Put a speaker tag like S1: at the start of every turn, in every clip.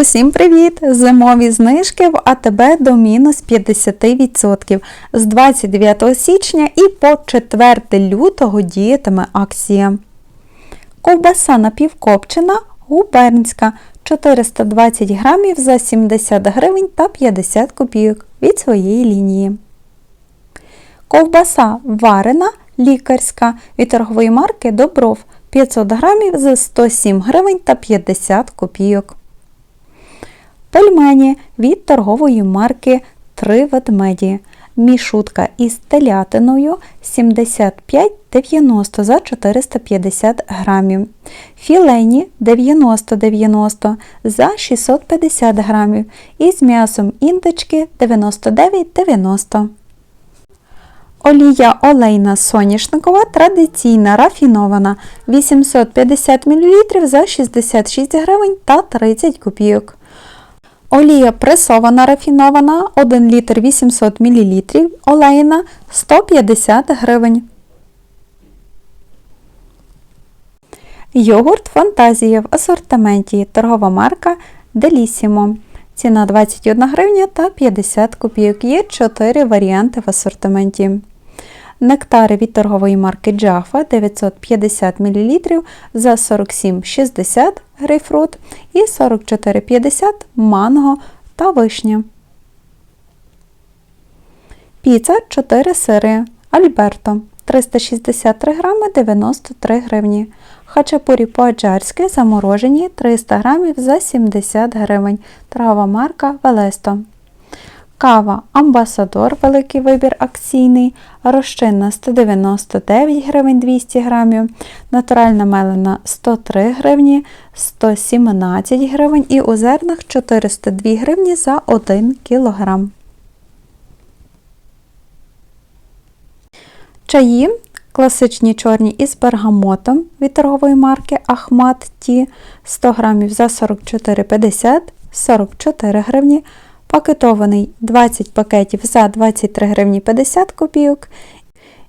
S1: Усім привіт! Зимові знижки в АТБ до мінус 50% з 29 січня і по 4 лютого діятиме акція. Ковбаса напівкопчена губернська 420 грамів за 70 гривень та 50 копійок від своєї лінії. Ковбаса варена лікарська від торгової марки Добров 500 грамів за 107 гривень та 50 копійок. Пельмені від торгової марки Три ведмеді. Мішутка із телятиною 75,90 за 450 грамів. Філейні 90,90 за 650 грамів. І з м'ясом індички 99,90. Олія олейна соняшникова традиційна рафінована 850 мл за 66 гривень та 30 копійок. Олія пресована рафінована 1 літр 800 мл, олейна 150 гривень. Йогурт Фантазія в асортименті. Торгова марка Делісімо. Ціна 21 гривня та 50 копійок. Є 4 варіанти в асортименті. Нектари від торгової марки Jaffa 950 мл за 47,60 грейпфрут і 44,50 манго та вишня. Піца 4 сири Альберто 363 грами 93 гривні. Хачапурі по-аджарськи заморожені 300 грамів за 70 гривень. Трава марка Велесто. Кава Амбасадор, великий вибір акційний, розчинна 199 гривень 200 грамів, натуральна мелена 103 гривні, 117 гривень і у зернах 402 гривні за 1 кілограм. Чаї класичні чорні із бергамотом від торгової марки Ахмат Ті 100 грамів за 44,50 44 гривні. Пакетований 20 пакетів за 23 гривні 50 копійок.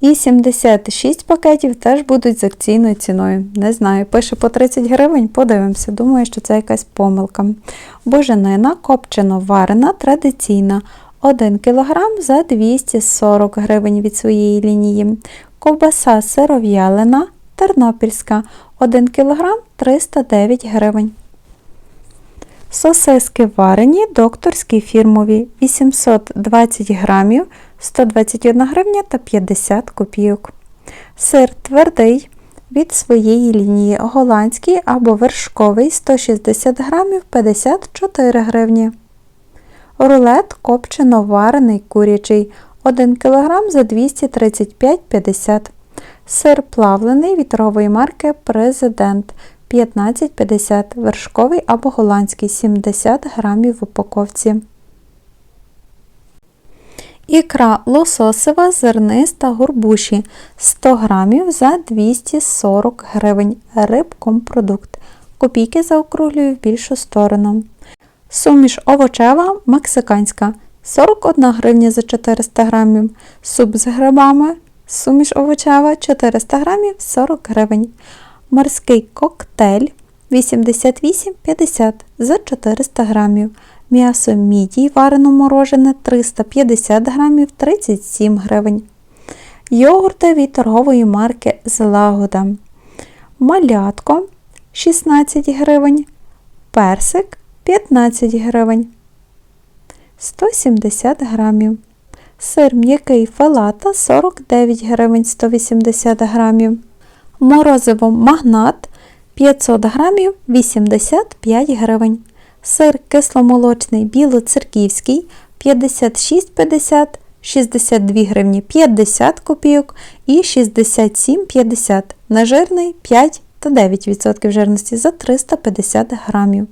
S1: І 76 пакетів теж будуть з акційною ціною. Не знаю, пише по 30 гривень, подивимося. Думаю, що це якась помилка. Боженина копчено варена, традиційна. 1 кг за 240 гривень від своєї лінії. Ковбаса сиров'ялина тернопільська 1 кг 309 гривень. Сосиски варені, докторські фірмові 820 грамів, 121 гривня та 50 копійок. Сир твердий від своєї лінії голландський або вершковий 160 грамів 54 гривні. Рулет копчено варений курячий 1 кг за 235,50 Сир плавлений вітрової марки Президент 15,50 вершковий або голландський 70 грамів в упаковці. Ікра лососева зерниста горбуші 100 грамів за 240 гривень. Рибкомпродукт. Копійки заокруглюю в більшу сторону. Суміш овочева мексиканська 41 гривня за 400 грамів. Суп з грибами. Суміш овочева 400 грамів 40 гривень. Морський коктейль 88,50 за 400 грамів. М'ясо мідій варено морожене 350 грамів 37 гривень. Йогурти від торгової марки Злагода. Малятко 16 гривень. Персик 15 гривень. 170 грамів. Сир м'який фалата 49 гривень 180 грамів. Морозиво магнат 500 грамів 85 гривень. Сир кисломолочний білоцерківський 56,50 62 гривні 50 копійок і 67,50 нежирний 5 та 9% жирності за 350 грамів.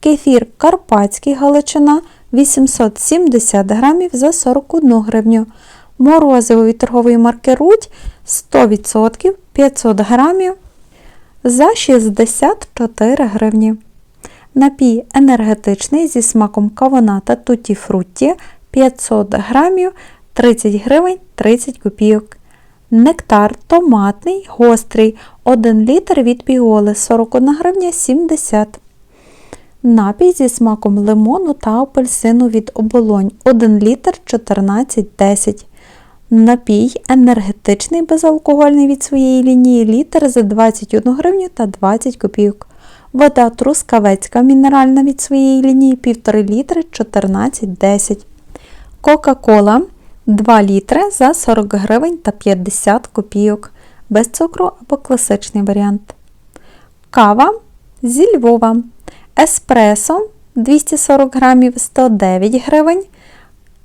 S1: Кефір Карпатський Галичина 870 грамів за 41 гривню. Морозиво від торгової марки Рудь 100% 500 грамів за 64 гривні. Напій енергетичний зі смаком кавуна та туті фрутті 500 грамів 30 гривень 30 копійок. Нектар томатний, гострий 1 літр від піоли 41 гривня 70 Напій зі смаком лимону та апельсину від оболонь 1 літр 14,10. Напій енергетичний безалкогольний від своєї лінії літр за 21 гривню та 20 копійок. Вода трускавецька мінеральна від своєї лінії 1,5 літри 14,10. Кока-кола 2 літри за 40 гривень та 50 копійок. Без цукру або класичний варіант. Кава зі Львова. Еспресо 240 грамів 109 гривень.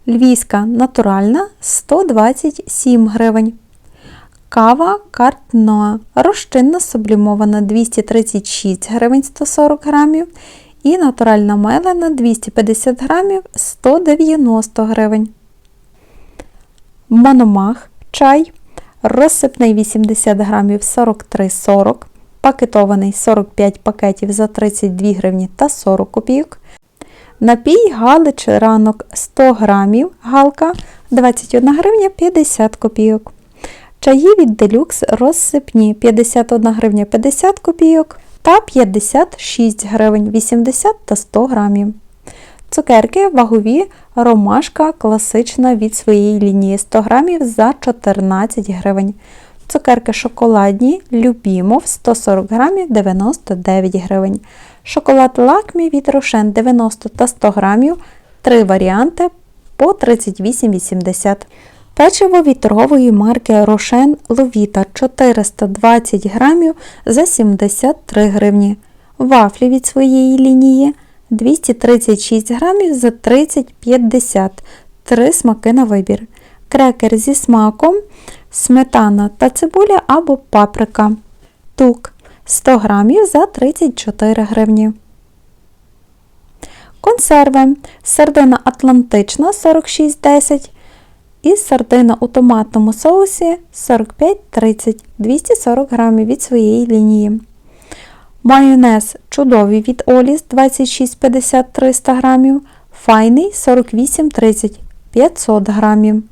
S1: Львівська натуральна 127 гривень. Кава картноа розчинна сублімована 236 гривень 140 грамів. І натуральна мелена 250 грамів 190 гривень. Мономах чай розсипний 80 грамів 43,40 пакетований 45 пакетів за 32 гривні та 40 копійок. Напій Галич ранок 100 грамів галка 21 гривня 50 копійок. Чаї від делюкс розсипні 51 гривня 50 копійок та 56 гривень 80 та 100 грамів. Цукерки вагові ромашка класична від своєї лінії 100 грамів за 14 гривень. Цукерки шоколадні Любімов 140 грамів 99 гривень. Шоколад лакмі від Рошен 90 та 100 грамів. Три варіанти по 38,80. Печиво від торгової марки Рошен Ловіта 420 грамів за 73 гривні. Вафлі від своєї лінії 236 грамів за 30,50. Три смаки на вибір. Крекер зі смаком, сметана та цибуля або паприка. Тук 100 грамів за 34 гривні. Консерви. Сардина Атлантична 46,10 і сардина у томатному соусі 45,30 240 грамів від своєї лінії. Майонез чудовий від Оліс 26,50 300 грамів. Файний 48,30 500 грамів.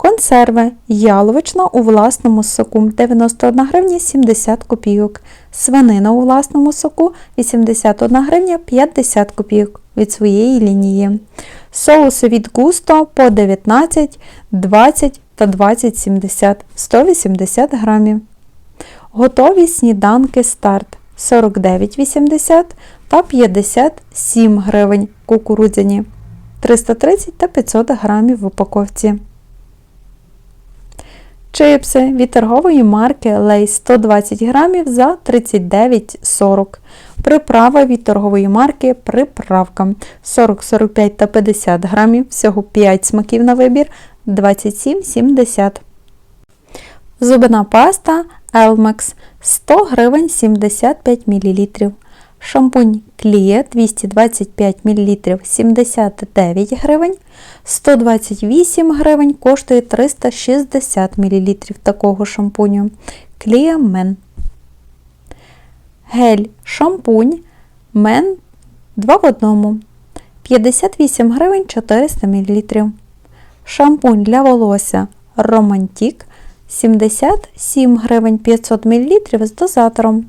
S1: Консерви яловична у власному соку 91 гривня 70 копійок. Свинина у власному соку 81 гривня 50 копійок від своєї лінії. Соуси від густо по 19, 20 та 20,70 180 грамів. Готові сніданки старт 49,80 та 57 гривень кукурудзяні 330 та 500 грамів в упаковці. Чипси від торгової марки Lay 120 грамів за 39,40. Приправа від торгової марки Приправка 40, 45 та 50 грамів, всього 5 смаків на вибір 27,70. Зубна паста Elmex 100 гривень 75 мл. Шампунь Клія 225 мл 79 гривень. 128 гривень коштує 360 мл такого шампуню. Клія Мен. Гель шампунь Мен 2 в 1. 58 гривень 400 мл. Шампунь для волосся Романтік 77 гривень 500 мл з дозатором.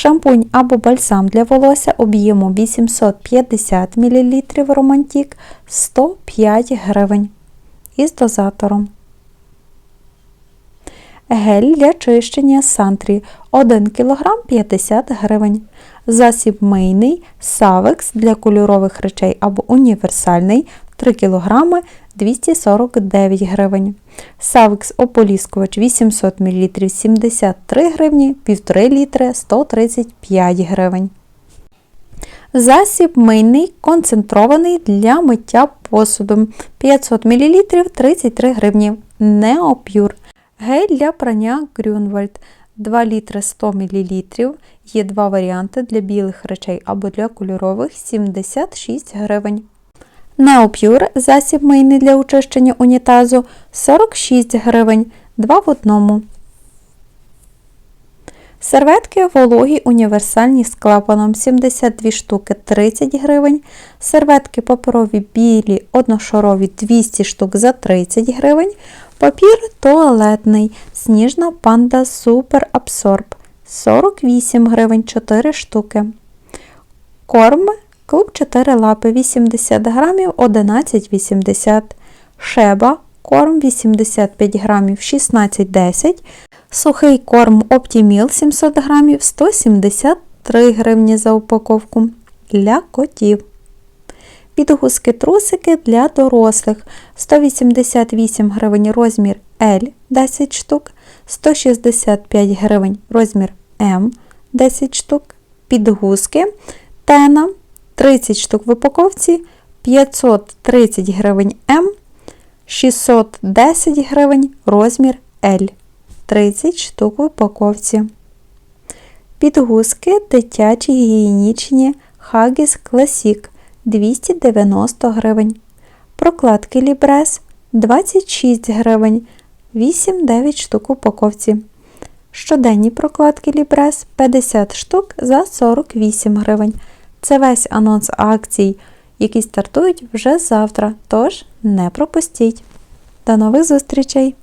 S1: Шампунь або бальзам для волосся об'ємом 850 мл Романтік 105 гривень із дозатором. Гель для чищення сантрі 1 кг 50 гривень. Засіб мийний Савекс для кольорових речей або універсальний 3 кг 249 гривень. Савекс ополіскувач 800 мл 73 гривні, 1,5 літри 135 гривень. Засіб мийний концентрований для миття посуду 500 мл 33 гривні. Неопюр. Гель для прання Грюнвальд 2 літри 100 мл. Є два варіанти для білих речей або для кольорових 76 гривень. Неопюр засіб мийний для очищення унітазу 46 гривень 2 в одному. Серветки вологі універсальні з клапаном 72 штуки 30 гривень. Серветки паперові білі одношарові 200 штук за 30 гривень. Папір туалетний. Сніжна панда Супер Абсорб 48 гривень 4 штуки. Корм клуб 4 лапи 80 грамів 11,80. Шеба корм 85 грамів 16,10. Сухий корм Optimil 700 грамів 173 гривні за упаковку для котів. Підгузки трусики для дорослих 188 гривень розмір L 10 штук, 165 гривень розмір М 10 штук, підгузки Тена 30 штук в упаковці, 530 гривень М, 610 гривень розмір L 30 штук в упаковці. Підгузки дитячі гігієнічні Huggies Classic 290 гривень. Прокладки Лібрес 26 гривень, 8-9 штук у упаковці. Щоденні прокладки Лібрес 50 штук за 48 гривень. Це весь анонс акцій, які стартують вже завтра, тож не пропустіть. До нових зустрічей!